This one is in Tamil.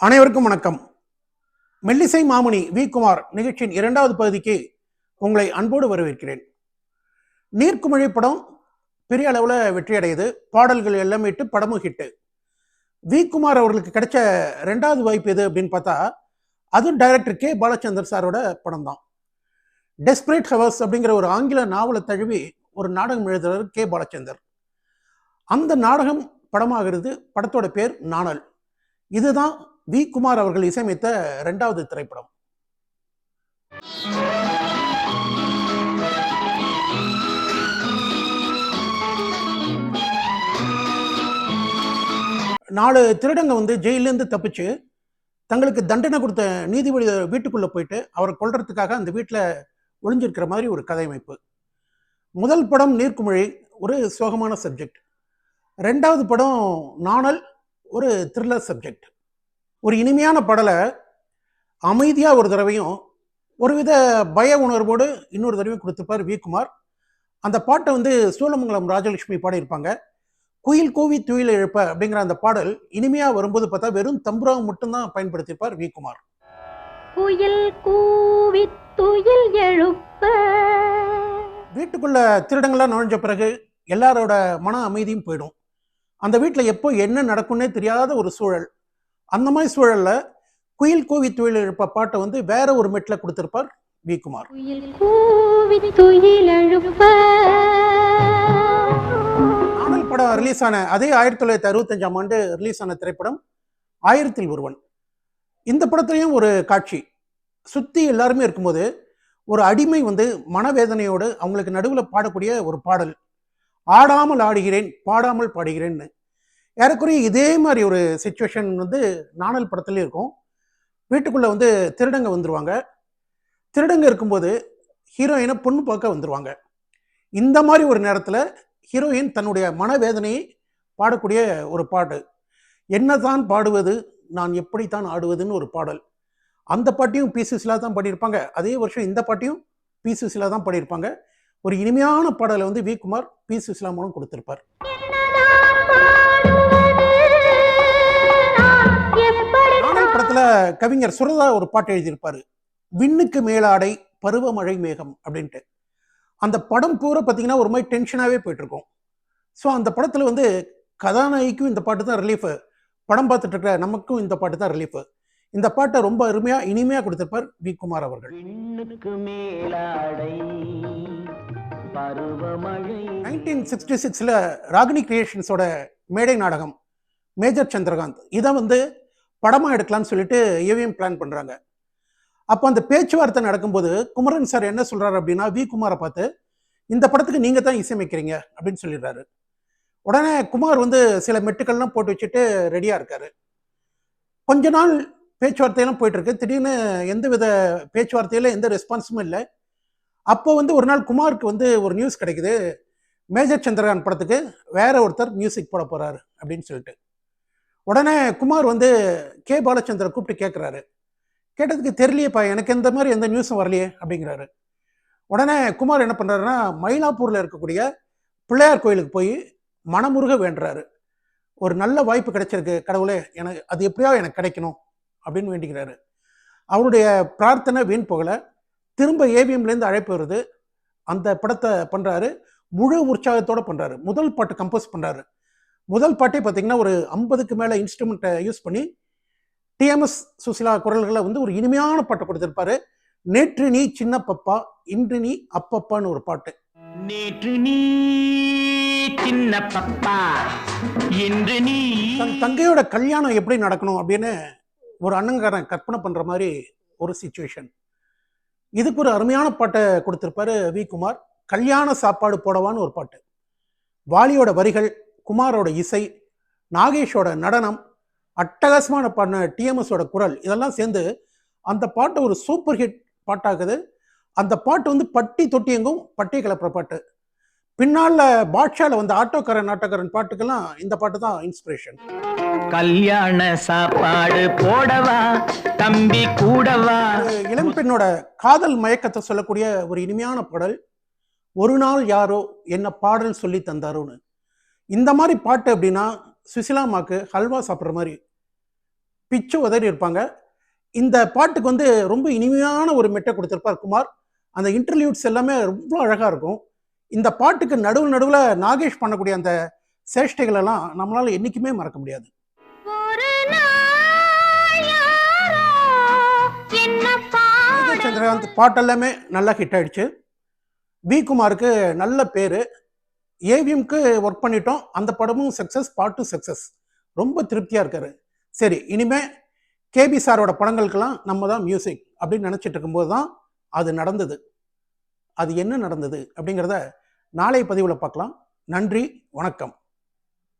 அனைவருக்கும் வணக்கம். மெல்லிசை மாமுனி வி. குமார் நிகழ்ச்சியின் இரண்டாவது பகுதிக்கு உங்களை அன்போடு வரவேற்கிறேன். நீர்க்குமிழி படம் பெரிய அளவில் வெற்றி அடையுது பாடல்கள் எல்லாமே இட்டு படமும் ஹிட்டு. வி. குமார் அவர்களுக்கு கிடைச்ச ரெண்டாவது வாய்ப்பு எது அப்படின்னு பார்த்தா அதுவும் டைரக்டர் கே. பாலச்சந்தர் சாரோட படம் தான் டெஸ்பரேட் ஹவர்ஸ் அப்படிங்கிற ஒரு ஆங்கில நாவலை தழுவி ஒரு நாடகம் எழுதுகிறார் கே. பாலச்சந்தர். அந்த நாடகம் படமாகிறது படத்தோட பேர் நாணல். இதுதான் வி. குமார் அவர்கள் இசையமைத்த ரெண்டாவது திரைப்படம். நாலு திருடங்க வந்து ஜெயிலேருந்து தப்பிச்சு தங்களுக்கு தண்டனை கொடுத்த நீதிபதி வீட்டுக்குள்ளே போயிட்டு அவரை கொள்றதுக்காக அந்த வீட்டில் ஒளிஞ்சிருக்கிற மாதிரி ஒரு கதையமைப்பு. முதல் படம் நீர்க்குமிழி ஒரு சோகமான சப்ஜெக்ட் ரெண்டாவது படம் நாணல் ஒரு த்ரில்லர் சப்ஜெக்ட் ஒரு இனிமையான பாடலை அமைதியாக ஒரு தடவையும் ஒருவித பய உணர்வோடு இன்னொரு தடவையும் கொடுத்துருப்பார் வி குமார் அந்த பாட்டை வந்து சூலமங்கலம் ராஜலட்சுமி பாடியிருப்பாங்க. குயில் கூவி துயில் எழுப்ப அப்படிங்கிற அந்த பாடல் இனிமையாக வரும்போது பார்த்தா வெறும் தம்புராவை மட்டும்தான் பயன்படுத்தியிருப்பார் வி குமார் குயில் கூவி துயில் எழுப்ப. வீட்டுக்குள்ள திருடங்களாக நுழைஞ்ச பிறகு எல்லாரோட மன அமைதியும் போயிடும். அந்த வீட்டில் எப்போ என்ன நடக்கும்னே தெரியாத ஒரு சூழல். அந்த மாதிரி சூழல்ல குயில் கூவி துயில் எழுப்ப பாட்டை வந்து வேற ஒரு மெட்டில் கொடுத்திருப்பார் வி குமார். நாணல் படம் ரிலீஸ் ஆன அதே ஆயிரத்தி தொள்ளாயிரத்தி அறுபத்தஞ்சாம் ஆண்டு ரிலீஸ் ஆன திரைப்படம் ஆயிரத்தில் ஒருவன். இந்த படத்துலையும் ஒரு காட்சி. சுற்றி எல்லாருமே இருக்கும்போது ஒரு அடிமை வந்து மனவேதனையோடு அவங்களுக்கு நடுவில் பாடக்கூடிய ஒரு பாடல். ஆடாமல் ஆடுகிறேன் பாடாமல் பாடுகிறேன்னு. ஏறக்குறைய இதே மாதிரி ஒரு சுச்சுவேஷன் வந்து நாணல் படத்துலேயும் இருக்கும். வீட்டுக்குள்ளே வந்து திருடங்க வந்துடுவாங்க திருடங்க இருக்கும்போது ஹீரோயினை பொண்ணு பார்க்க வந்துடுவாங்க இந்த மாதிரி ஒரு நேரத்தில் ஹீரோயின் தன்னுடைய மனவேதனையை பாடக்கூடிய ஒரு பாட்டு என்னதான் பாடுவது நான் எப்படித்தான் ஆடுவதுன்னு ஒரு பாடல். அந்த பாட்டையும் பி சுசிலா தான் பாடியிருப்பாங்க. அதே வருஷம் இந்த பாட்டையும் பி சுசிலா தான் பாடியிருப்பாங்க. ஒரு இனிமையான பாடலை வந்து வி குமார் பி சுசிலா மூலம் கொடுத்திருப்பார். கவிஞர் சுரதா ஒரு பாட்டு எழுதியிருப்பாரு. விண்ணுக்கு மேலாடை பருவமழை மேகம் அப்படின்ட்டு. அந்த படம் பூரா பார்த்தீங்கன்னா ஒரு மாதிரி டென்ஷனாகவே போயிட்டு இருக்கும் ஸோ அந்த படத்தில் வந்து கதாநாயகிக்கும் இந்த பாட்டு தான் ரிலீஃபு படம் பார்த்துட்டு இருக்கிற நமக்கும் இந்த பாட்டு தான் ரிலீஃபு இந்த பாட்டை ரொம்ப அருமையாக இனிமையாக கொடுத்திருப்பார் வி. குமார் அவர்கள். நைன்டீன் சிக்ஸ்டி சிக்ஸில் ராகினி கிரியேஷன்ஸோட மேடை நாடகம் மேஜர் சந்திரகாந்த். இதை வந்து படமாக எடுக்கலாம்னு சொல்லிட்டு ஏவிஎம் பிளான் பண்ணுறாங்க அப்போ அந்த பேச்சுவார்த்தை நடக்கும்போது குமரன் சார் என்ன சொல்கிறாரு அப்படின்னா வி. குமாரை பார்த்து இந்த படத்துக்கு நீங்கள் தான் இசையமைக்கிறீங்க அப்படின்னு சொல்லிடுறாரு. உடனே குமார் வந்து சில மெட்டுக்கள்லாம் போட்டு வச்சுட்டு ரெடியாக இருக்காரு. கொஞ்ச நாள் பேச்சுவார்த்தையெல்லாம் போயிட்டுருக்கு. திடீர்னு எந்த வித பேச்சுவார்த்தையில எந்த ரெஸ்பான்ஸும் இல்லை. அப்போ வந்து ஒரு நாள் குமாருக்கு வந்து ஒரு நியூஸ் கிடைக்குது. மேஜர் சந்திரகாந்த் படத்துக்கு வேற ஒருத்தர் மியூசிக் போட போகிறாரு அப்படின்னு சொல்லிட்டு. உடனே குமார் வந்து கே பாலச்சந்திர கூப்பிட்டு கேட்குறாரு கேட்டதுக்கு தெரியலையேப்பா எனக்கு எந்த மாதிரி எந்த நியூஸும் வரலையே அப்படிங்கிறாரு. உடனே குமார் என்ன பண்ணுறாருன்னா மயிலாப்பூரில் இருக்கக்கூடிய பிள்ளையார் கோயிலுக்கு போய் மனமுருக வேண்டுறாரு. ஒரு நல்ல வாய்ப்பு கிடைச்சிருக்கு கடவுளே எனக்கு அது எப்படியோ எனக்கு கிடைக்கணும் அப்படின்னு வேண்டிக்கிறாரு. அவருடைய பிரார்த்தனை வீண் போகலை. திரும்ப ஏவிஎம்லேருந்து அழைப்பு வருது. அந்த படத்தை பண்ணுறாரு முழு உற்சாகத்தோடு பண்ணுறாரு முதல் பாட்டு கம்போஸ் பண்ணுறாரு முதல் பாட்டே பார்த்தீங்கன்னா ஒரு ஐம்பதுக்கு மேலே இன்ஸ்ட்ருமெண்ட்டை யூஸ் பண்ணி டிஎம்எஸ் சுசிலா குரல்களை வந்து ஒரு இனிமையான பாட்டை கொடுத்துருப்பாரு. நேற்று நீ சின்ன பப்பா இன்று நீ அப்பப்பான்னு ஒரு பாட்டு. நேற்று நீ சின்ன பப்பா இன்று நீ தன் தங்கையோட கல்யாணம் எப்படி நடக்கணும் அப்படின்னு ஒரு அண்ணங்காரன் கற்பனை பண்ற மாதிரி ஒரு சுச்சுவேஷன் இதுக்கு ஒரு அருமையான பாட்டை கொடுத்திருப்பாரு வி குமார். கல்யாண சாப்பாடு போடவான்னு ஒரு பாட்டு. வாலியோட வரிகள் குமாரோட இசை நாகேஷோட நடனம் அட்டகாசமான பாடின டிஎம்எஸோட குரல் இதெல்லாம் சேர்ந்து அந்த பாட்டு ஒரு சூப்பர் ஹிட் பாட்டாகுது அந்த பாட்டு வந்து பட்டி தொட்டி எங்கும் பட்டி கிளப்புற பாட்டு. பின்னால பாட்ஷால வந்த ஆட்டோக்காரன் ஆட்டோக்காரன் பாட்டுக்கெல்லாம் இந்த பாட்டு தான் இன்ஸ்பிரேஷன் கல்யாண சாப்பாடு போடவா தம்பி கூடவா? ஒரு இளம்பெண்ணோட காதல் மயக்கத்தை சொல்லக்கூடிய ஒரு இனிமையான பாடல். ஒரு நாள் யாரோ என்ன பாடல் சொல்லி தந்தாரோன்னு. இந்த மாதிரி பாட்டு அப்படின்னா சுசிலாமாக்கு ஹல்வா சாப்பிட்ற மாதிரி பிச்சு உதறி இருப்பாங்க. இந்த பாட்டுக்கு வந்து ரொம்ப இனிமையான ஒரு மெட்டை கொடுத்துருப்பார் குமார். அந்த இன்டர்வியூட்ஸ் எல்லாமே ரொம்ப அழகாக இருக்கும். இந்த பாட்டுக்கு நடுவு நடுவில் நாகேஷ் பண்ணக்கூடிய அந்த சேஷ்டைகள் எல்லாம் நம்மளால என்றைக்குமே மறக்க முடியாது. சந்திரகாந்த் பாட்டெல்லாமே நல்லா ஹிட் ஆயிடுச்சு. வி குமாருக்கு நல்ல பேர். ஏவிஎம்க்கு ஒர்க் பண்ணிட்டோம். அந்த படமும் சக்ஸஸ் பாட்டும் சக்ஸஸ் ரொம்ப திருப்தியாக இருக்காரு. சரி இனிமே கேபி சாரோட படங்களுக்கெல்லாம் நம்ம தான் மியூசிக் அப்படின்னு நினச்சிட்டு இருக்கும்போது தான் அது நடந்தது. அது என்ன நடந்தது அப்படிங்கிறத நாளை பதிவில் பார்க்கலாம். நன்றி வணக்கம்.